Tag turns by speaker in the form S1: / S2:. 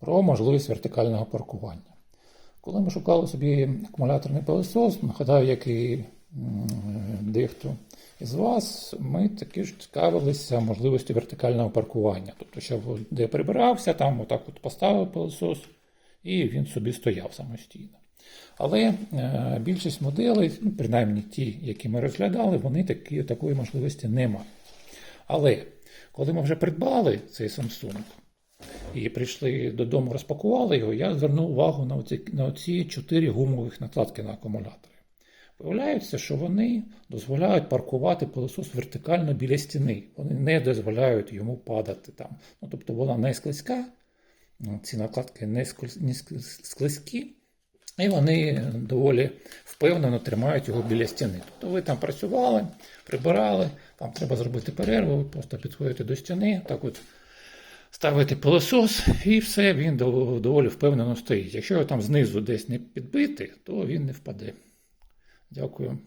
S1: про можливість вертикального паркування. Коли ми шукали собі акумуляторний пилосос, нагадаю, як і дехто із вас, ми таки ж цікавилися можливістю вертикального паркування. Тобто, щоб де прибирався, там отак от поставив пилосос, і він собі стояв самостійно. Але е, більшість моделей, ну, принаймні ті, які ми розглядали, вони такі, такої можливості не мають. Але коли ми вже придбали цей Samsung і прийшли додому, розпакували його, я звернув увагу на оці, на оці чотири гумових накладки на акумуляторі. Виявляється, що вони дозволяють паркувати пилосос вертикально біля стіни. Вони не дозволяють йому падати там. Ну, тобто вона не склизька, ці накладки не склиз- не склиз- склизькі, і вони доволі впевнено тримають його біля стіни. Тобто ви там працювали, прибирали, вам треба зробити перерву, ви просто підходите до стіни, так от ставите пилосос, і все, він доволі впевнено стоїть. Якщо його там знизу десь не підбити, то він не впаде. Дякую.